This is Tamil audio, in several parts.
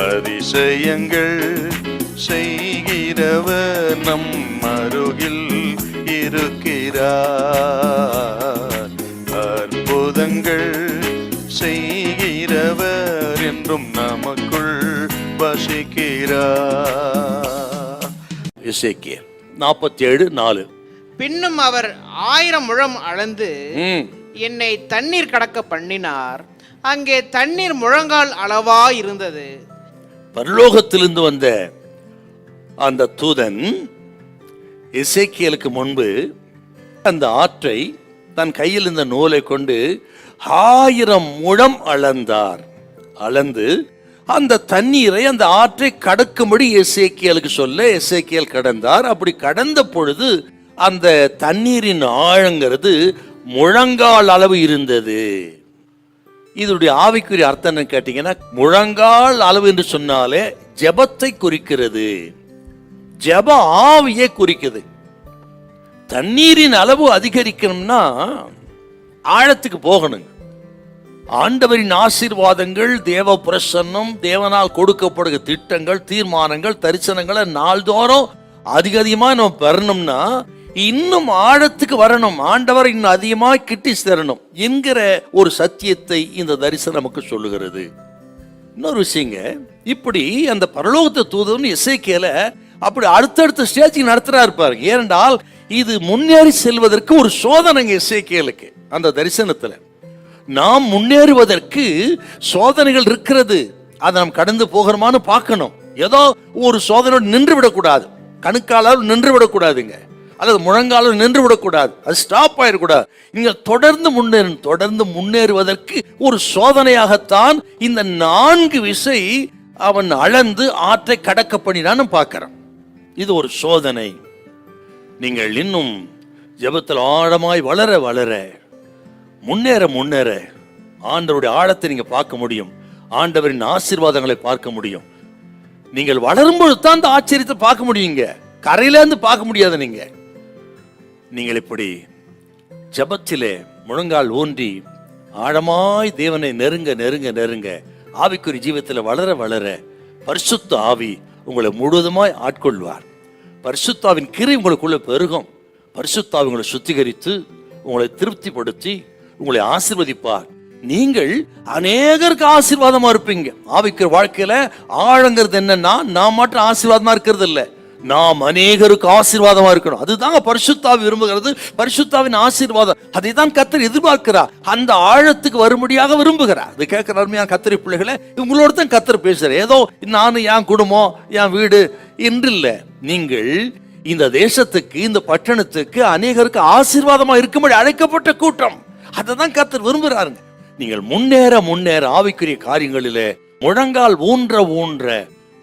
அதிசயங்கள் செய்கிறவர் நம் அருகில் இருக்கிறார். அற்புதங்கள் செய்கிறவர் என்றும் நமக்குள் வசிக்கிறார். இசைக்கியல் நாற்பத்தி ஏழு நாலு. பின்னும் அவர் ஆயிரம் முழம் அளந்து என்னை தண்ணீர் கடக்க பண்ணினார். அங்கே தண்ணீர் முழங்கால் அளவா இருந்தது. பரலோகத்திலிருந்து வந்த அந்த தூதன் இசைக்கியலுக்கு முன்பு அந்த ஆற்றை தன் கையில் இருந்த நூலை கொண்டு ஆயிரம் முழம் அளந்தார். அளந்து அந்த தண்ணீரை அந்த ஆற்றை கடக்கும்படி இசைக்கியலுக்கு சொல்ல இசைக்கியல் கடந்தார். அப்படி கடந்த பொழுது அந்த தண்ணீரின் ஆழங்கிறது முழங்கால் அளவு இருந்தது. இதனுடைய ஆவிக்குரிய அர்த்தம் என்ன கேட்டீங்கன்னா முழங்கால் அளவு என்று சொன்னாலே ஜெபத்தை குறிக்கிறது. ஜெப ஆவியை குறிக்குது. தண்ணீரின் அளவு அதிகரிக்கணும்னா ஆழத்துக்கு போகணுங்க. ஆண்டவரின் ஆசீர்வாதங்கள் தேவ பிரசன்னம் தேவனால் கொடுக்கப்படுகிற திட்டங்கள் தீர்மானங்கள் தரிசனங்களை நாள்தோறும் அதிக அதிகமாக நம்ம பெறணும்னா இன்னும் ஆழத்துக்கு வரணும். ஆண்டவர் இன்னும் அதிகமாக கிட்டி சேரணும் என்கிற ஒரு சத்தியத்தை இந்த தரிசனம் நமக்கு சொல்லுகிறது. இன்னொரு விஷயங்க இப்படி அந்த பரலோகத்தை தூதன் இசைக்கேல அப்படி அடுத்தடுத்த ஸ்டேஜுக்கு நடத்துறா இருப்பாரு ஏனென்றால் இது முன்னேறி செல்வதற்கு ஒரு சோதனைங்க இசைக்கேலுக்கு அந்த தரிசனத்துல. நாம் முன்னேறுவதற்கு சோதனைகள் இருக்கிறது. அதை நாம் கடந்து போகிறோமான்னு பார்க்கணும். ஏதோ ஒரு சோதனையோடு நின்று விடக்கூடாது. கணுக்காலால் நின்று விடக்கூடாதுங்க. அல்லது முழங்காலும் நின்று விடக்கூடாது அது ஸ்டாப் ஆயிடக்கூடாது. நீங்கள் தொடர்ந்து முன்னேறும் தொடர்ந்து முன்னேறுவதற்கு ஒரு சோதனையாகத்தான் இந்த நான்கு விசை அவன் அளந்து ஆற்றை கடக்க பண்ணினான்னு பார்க்கறான் இது ஒரு சோதனை. நீங்கள் இன்னும் ஜெபத்தில் ஆழமாய் வளர வளர முன்னேற முன்னேற ஆண்டவருடைய ஆழத்தை நீங்க பார்க்க முடியும். ஆண்டவரின் ஆசீர்வாதங்களை பார்க்க முடியும். நீங்கள் வளரும்பொழுது தான் அந்த ஆச்சரியத்தை பார்க்க முடியுங்க. கரையில இருந்து பார்க்க முடியாது நீங்க. நீங்கள் இப்படி ஜெபத்திலே முழங்கால் ஊன்றி ஆழமாய் தேவனை நெருங்க நெருங்க நெருங்க ஆவிக்குறி ஜீவத்தில் வளர வளர பரிசுத்த ஆவி உங்களை முழுவதுமாய் ஆட்கொள்வார். பரிசுத்தாவின் கிரி உங்களுக்குள்ள பெருகும். பரிசுத்தாவி உங்களை சுத்திகரித்து உங்களை திருப்திப்படுத்தி உங்களை ஆசிர்வதிப்பார். நீங்கள் அநேகருக்கு ஆசீர்வாதமா இருப்பீங்க. ஆவிக்கிற வாழ்க்கையில ஆழங்கிறது என்னன்னா நான் மட்டும் ஆசீர்வாதமா இருக்கிறது இல்லை நாம் அநேகருக்கு ஆசீர்வாதமா இருக்கணும். அதுதாங்க பரிசுத்தாவி விரும்புகிறது. பரிசுத்தாவின் ஆசீர்வாதம். அதை தான் கத்தர் எதிர்பார்க்கிறார். அந்த ஆழத்துக்கு வரும்படியாக விரும்புகிறார். அது கேட்கிற அருமையான கத்திரி பிள்ளைகளை உங்களோட தான் கத்தர் பேசுற ஏதோ நான் என் குடும்பம் என் வீடு என்று இல்லை நீங்கள் இந்த தேசத்துக்கு இந்த பட்டணத்துக்கு அநேகருக்கு ஆசீர்வாதமா இருக்கும்படி அழைக்கப்பட்ட கூட்டம். அதை தான் கத்தர் விரும்புகிறாருங்க நீங்கள் முன்னேற முன்னேற ஆவிக்குரிய காரியங்களிலே முழங்கால் ஊன்ற ஊன்ற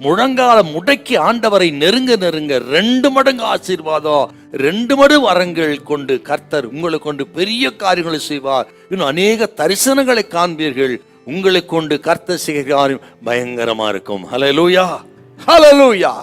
முழங்கால முடக்கி ஆண்டவரை நெருங்க நெருங்க ரெண்டு மடங்கு ஆசீர்வாதம் ரெண்டு மடு வரங்கள் கொண்டு கர்த்தர் உங்களை கொண்டு பெரிய காரியங்களை செய்வார். இன்னும் அநேக தரிசனங்களை காண்பீர்கள். உங்களை கொண்டு கர்த்தர் செய்கிற காரியம் பயங்கரமா இருக்கும். Hallelujah hallelujah